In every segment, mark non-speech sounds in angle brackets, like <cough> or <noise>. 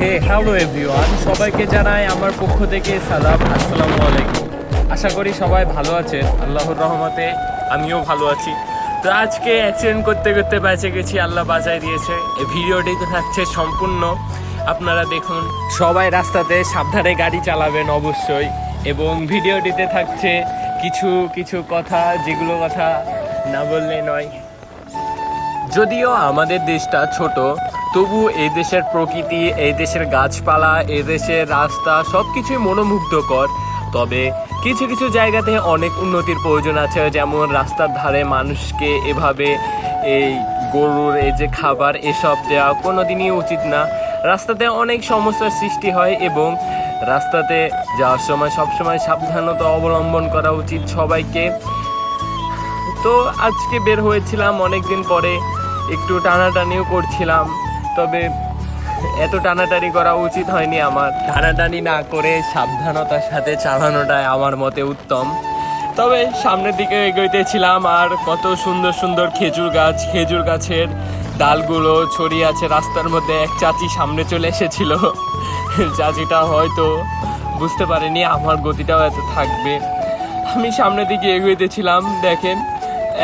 হে hello everyone সবাইকে জানাই আমার পক্ষ থেকে সালাম, আসসালামু আলাইকুম। আশা করি সবাই ভালো আছেন, আল্লাহর রহমতে আমিও ভালো আছি। তো আজকে অ্যাক্সিডেন্ট করতে করতে বেঁচে গেছি, আল্লাহ বাঁচাই দিয়েছে। এই ভিডিওটি থাকছে সম্পূর্ণ। আপনারা দেখুন, সবাই রাস্তাতে সাবধানে গাড়ি চালাবেন অবশ্যই। এবং ভিডিওটিতে থাকছে কিছু কিছু কথা, যেগুলো কথা না বললে নয়। যদিও আমাদের দেশটা ছোট তবু এই দেশের প্রকৃতি, এই দেশের গাছপালা, এই দেশের রাস্তা সব কিছুই মনোমুগ্ধকর। তবে কিছু কিছু জায়গাতে অনেক উন্নতির প্রয়োজন আছে, যেমন রাস্তার ধারে মানুষকে এভাবে এই গরুর, এই যে খাবার, এসব দেওয়া কোনোদিনই উচিত না। রাস্তাতে অনেক সমস্যার সৃষ্টি হয় এবং রাস্তাতে যাওয়ার সময় সবসময় সাবধানতা অবলম্বন করা উচিত সবাইকে। তো আজকে বের হয়েছিলাম অনেক দিন পরে একটু টানাটানিও করছিলাম। তবে এত টানাটানি করা উচিত হয়নি আমার। টানাটানি না করে সাবধানতার সাথে চালানোটাই আমার মতে উত্তম। তবে সামনের দিকে এগোইতেছিলাম আর কত সুন্দর সুন্দর খেজুর গাছ, খেজুর গাছের ডালগুলো ছড়িয়ে আছে রাস্তার মধ্যে। এক চাচি সামনে চলে এসেছিল। চাচিটা হয়তো বুঝতে পারেনি আমার গতিটাও এত থাকবে। আমি সামনের দিকে এগোইতেছিলাম, দেখেন,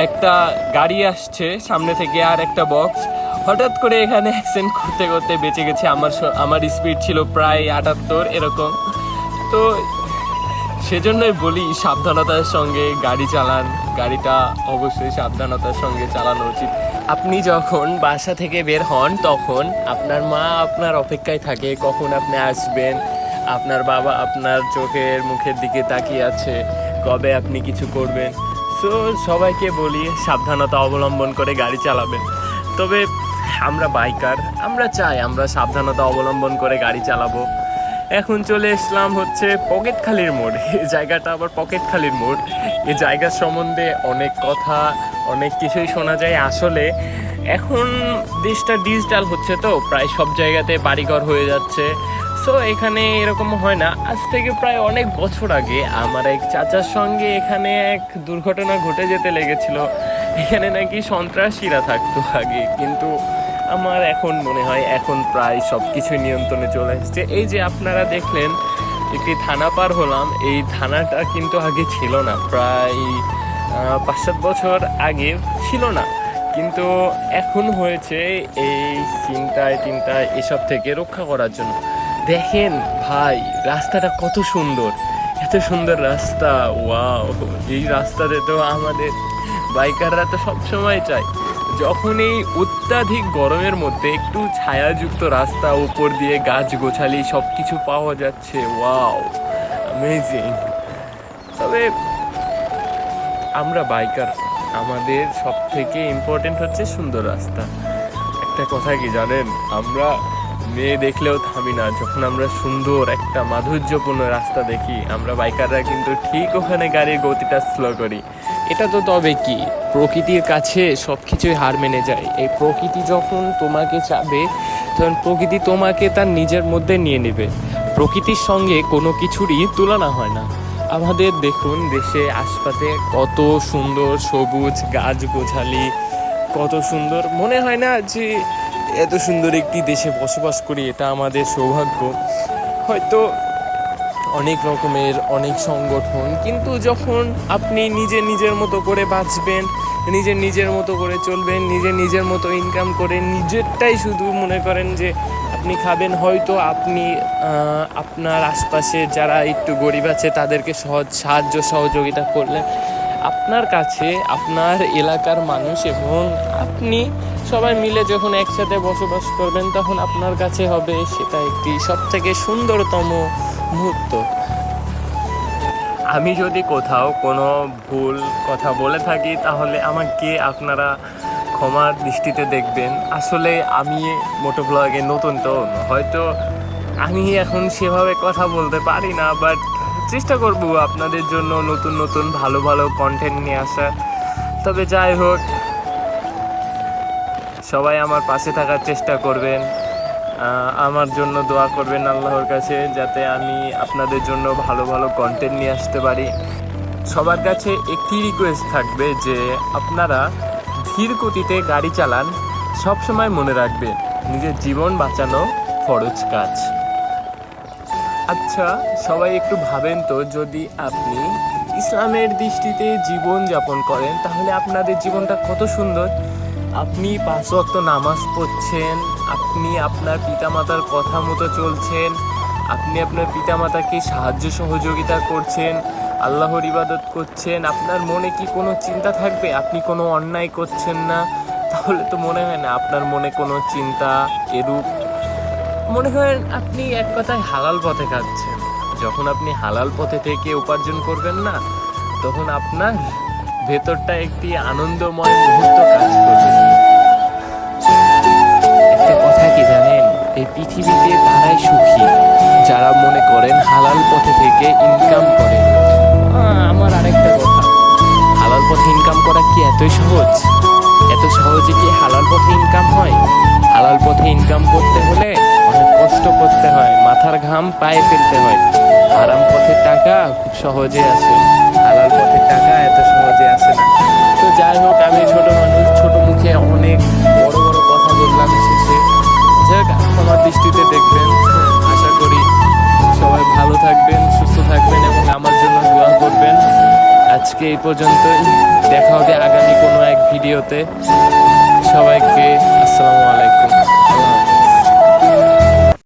একটা গাড়ি আসছে সামনে থেকে আর একটা বক্স হঠাৎ করে এখানে অ্যাক্সিডেন্ট করতে করতে বেঁচে গেছে। আমার আমার স্পিড ছিল প্রায় আটাত্তর, এরকম। তো সেজন্যই বলি, সাবধানতার সঙ্গে গাড়ি চালান। গাড়িটা অবশ্যই সাবধানতার সঙ্গে চালানো উচিত। আপনি যখন বাসা থেকে বের হন, তখন আপনার মা আপনার অপেক্ষায় থাকে, কখন আপনি আসবেন? আপনার বাবা আপনার চোখের মুখের দিকে তাকিয়ে আছে, কবে আপনি কিছু করবেন? সো সবাইকে বলি, সাবধানতা অবলম্বন করে গাড়ি চালাবেন। তবে আমরা বাইকার, আমরা চাই আমরা সাবধানতা অবলম্বন করে গাড়ি চালাবো। এখন চলে এসলাম হচ্ছে পকেটখালির মোড়। <laughs> এই জায়গাটা আবার পকেটখালির মোড়। এই জায়গার সম্বন্ধে অনেক কথা, অনেক কিছুই শোনা যায় আসলে। এখন দেশটা ডিজিটাল হচ্ছে তো, প্রায় সব জায়গাতে বাড়িঘর হয়ে যাচ্ছে। সো এখানে এরকম হয় না। আজ থেকে প্রায় অনেক বছর আগে আমার এক চাচার সঙ্গে এখানে এক দুর্ঘটনা ঘটে যেতে লেগেছিল। এখানে নাকি সন্ত্রাসীরা থাকতো আগে, কিন্তু আমার এখন মনে হয় এখন প্রায় সব কিছু নিয়ন্ত্রণে চলে এসেছে। এই যে আপনারা দেখলেন, একটি থানা পার হলাম, এই থানাটা কিন্তু আগে ছিল না, প্রায় পাঁচ সাত বছর আগে ছিল না। কিন্তু এখন হয়েছে এই চিন্তায় টিন্তায় এসব থেকে রক্ষা করার জন্য। দেখেন ভাই, রাস্তাটা কত সুন্দর, এত সুন্দর রাস্তা, ওয়াও, এই রাস্তাতে তো আমাদের বাইকাররা তো সবসময় চায়। যখন এই অত্যাধিক গরমের মধ্যে একটু ছায়াযুক্ত রাস্তা উপর দিয়ে গাছ গোছালি সব কিছু পাওয়া যাচ্ছে, ওয়াও অ্যামেজিং তবে আমরা বাইকার, আমাদের সব থেকে ইম্পর্টেন্ট হচ্ছে সুন্দর রাস্তা। একটা কথা কি জানেন? আমরা মেয়ে দেখলেও থামি না, যখন আমরা সুন্দর একটা মাধুর্যপূর্ণ রাস্তা দেখি, আমরা বাইকাররা কিন্তু ঠিক ওখানে গাড়ির গতিটা স্লো করি। এটা তো তবে কি? প্রকৃতির কাছে সব কিছুই হার মেনে যায়। এই প্রকৃতি যখন তোমাকে চাবে, তখন প্রকৃতি তোমাকে তার নিজের মধ্যে নিয়ে নেবে। প্রকৃতির সঙ্গে কোনো কিছুরই তুলনা হয় না। আমাদের দেখুন, দেশে আশপাশে কত সুন্দর সবুজ গাছ গোছালি, কত সুন্দর। মনে হয় না যে এত সুন্দর একটি দেশে বসবাস করি, এটা আমাদের সৌভাগ্য। হয়তো অনেক রকমের অনেক সংগঠন, কিন্তু যখন আপনি নিজে নিজের মতো করে বাঁচবেন নিজের নিজের মতো করে চলবেন, নিজে নিজের মতো ইনকাম করে নিজেরটাই শুধু মনে করেন যে আপনি খাবেন, হয়তো আপনি আপনার আশপাশে যারা একটু গরিব আছে তাদেরকে সহজ, সাহায্য সহযোগিতা করলেন। আপনার কাছে, আপনার এলাকার মানুষ এবং আপনি সবাই মিলে যখন একসাথে বসবাস করবেন, তখন আপনার কাছে হবে সেটা একটি সব থেকে সুন্দরতম মুহূর্ত। আমি যদি কোথাও কোনো ভুল কথা বলে থাকি, তাহলে আমাকে আপনারা ক্ষমার দৃষ্টিতে দেখবেন। আসলে আমি মোটো ব্লগে নতুন তো, হয়তো আমি এখন সেভাবে কথা বলতে পারি না, বাট চেষ্টা করব আপনাদের জন্য নতুন নতুন ভালো ভালো কন্টেন্ট নিয়ে আসা তবে যাই হোক সবাই আমার পাশে থাকার চেষ্টা করবেন। আমার জন্য দোয়া করবেন আল্লাহর কাছে, যাতে আমি আপনাদের জন্য ভালো ভালো কন্টেন্ট নিয়ে আসতে পারি। সবার কাছে একটি রিকোয়েস্ট থাকবে যে, আপনারা ধীর গতিতে গাড়ি চালান সব সময় মনে রাখবেন, নিজের জীবন বাঁচানো ফরজ কাজ। আচ্ছা সবাই একটু ভাবেন তো, যদি আপনি ইসলামের দৃষ্টিতে জীবন যাপন করেন, তাহলে আপনাদের জীবনটা কত সুন্দর? আপনি পাঁচ ওয়াক্ত নামাজ পড়ছেন, আপনি আপনার পিতামাতার কথা মতো চলছেন, আপনি আপনার পিতামাতাকে সাহায্য সহযোগিতা করছেন, আল্লাহর ইবাদত করছেন, আপনার মনে কি কোনো চিন্তা থাকবে? আপনি কোনো অন্যায় করছেন না? তাহলে তো মনে হয় না আপনার মনে কোনো চিন্তা এরূপ। মনে হয় আপনি এক কথায় হালাল পথে খাচ্ছেন যখন আপনি হালাল পথে থেকে উপার্জন করবেন না, তখন আপনার ভেতরটা একটি আনন্দময় মুহূর্ত কাজ করবে। একটা কথা কি জানেন? এই পৃথিবীতে তারাই সুখী যারা মনে করেন হালাল পথে থেকে ইনকাম করে। আমার আরেকটা কথা। হালাল পথে ইনকাম করা কি এতই সহজ? এত সহজে কি হালাল পথে ইনকাম হয়? হালাল পথে ইনকাম করতে হলে অনেক কষ্ট করতে হয় মাথার ঘাম পায়ে ফেলতে হয়। আরাম পথের টাকা খুব সহজে আসে আজকে এই পর্যন্তই। দেখা হবে আগামী কোনো এক ভিডিওতে। সবাইকে আসসালামু আলাইকুম।